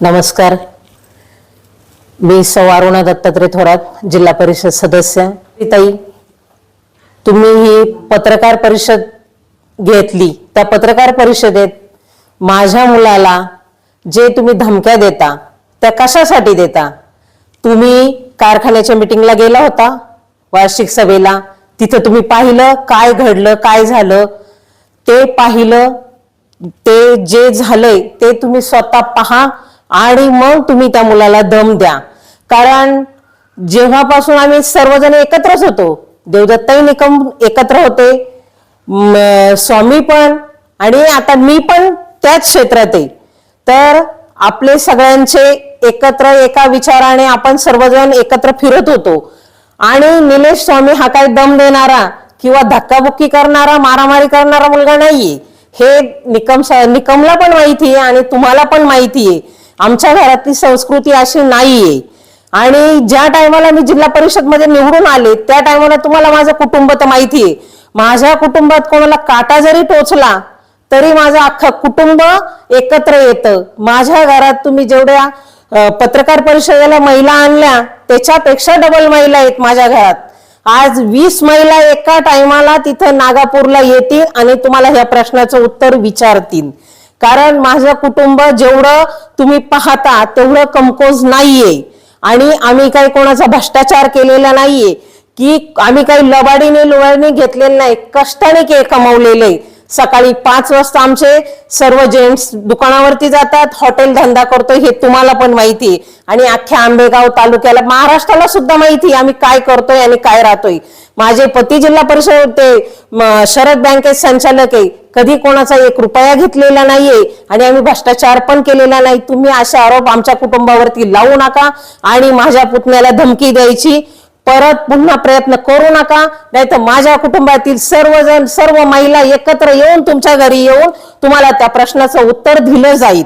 नमस्कार. मी सौ अरुणा दत्तात्रय थोरात जिल्हा परिषद सदस्य. ताई तुम्ही ही पत्रकार परिषद घेतली. त्या पत्रकार परिषदेत माझ्या मुलाला जे तुम्ही धमक्या देता त्या कशासाठी देता? तुम्ही कारखान्याच्या मिटिंगला गेला होता वार्षिक सभेला. तिथं तुम्ही पाहिलं काय घडलं काय झालं? ते पाहिलं ते जे झालंय ते तुम्ही स्वतः पहा. आणि मग तुम्ही त्या मुलाला दम द्या. कारण जेव्हापासून आम्ही सर्वजण एकत्रच होतो देवदत्ताही निकम एकत्र होते स्वामी पण आणि आता मी पण त्याच क्षेत्रात आहे. तर आपले सगळ्यांचे एकत्र एका विचाराने आपण सर्वजण एकत्र फिरत होतो. आणि निलेश स्वामी हा काय दम देणारा किंवा धक्काबुक्की करणारा मारामारी करणारा मुलगा नाहीये. हे निकम निकमला पण माहिती आहे आणि तुम्हाला पण माहिती आहे आमच्या घरातली संस्कृती अशी नाहीये. आणि ज्या टायमाला मी जिल्हा परिषदमध्ये निवडून आले त्या टायमाला तुम्हाला माझं कुटुंब तर माहितीये. माझ्या कुटुंबात कोणाला काटा जरी टोचला तरी माझं अख्खं कुटुंब एकत्र येतं. माझ्या घरात तुम्ही जेवढ्या पत्रकार परिषदेला महिला आणल्या त्याच्यापेक्षा डबल महिला आहेत माझ्या घरात. आज वीस महिला एका टायमाला तिथं नागापूरला येतील आणि तुम्हाला ह्या प्रश्नाचं उत्तर विचारतील. कारण माझं कुटुंब जेवढं तुम्ही पाहता तेवढं कमकोज नाहीये. आणि आम्ही काही कोणाचा भ्रष्टाचार केलेला नाहीये. की आम्ही काही लबाडीने लुबाडीने घेतलेलं नाही कष्टाने के कमवलेले. सकाळी पाच वाजता आमचे सर्व जेंट्स दुकानावरती जातात हॉटेल धंदा करतोय हे तुम्हाला पण माहिती आहे. आणि अख्ख्या आंबेगाव तालुक्याला महाराष्ट्राला सुद्धा माहिती आहे आम्ही काय करतोय आणि काय राहतोय. माझे पती जिल्हा परिषद होते शरद बँकेत संचालक आहे. कधी कोणाचा एक रुपया घेतलेला नाहीये आणि आम्ही भ्रष्टाचार पण केलेला नाही. तुम्ही असे आरोप आमच्या कुटुंबावरती लावू नका आणि माझ्या पुतण्याला धमकी द्यायची. परत पुन्हा प्रयत्न करू नका. नाहीतर माझ्या कुटुंबातील सर्वजण सर्व महिला एकत्र येऊन तुमच्या घरी येऊन तुम्हाला त्या प्रश्नाचं उत्तर दिलं जाईल.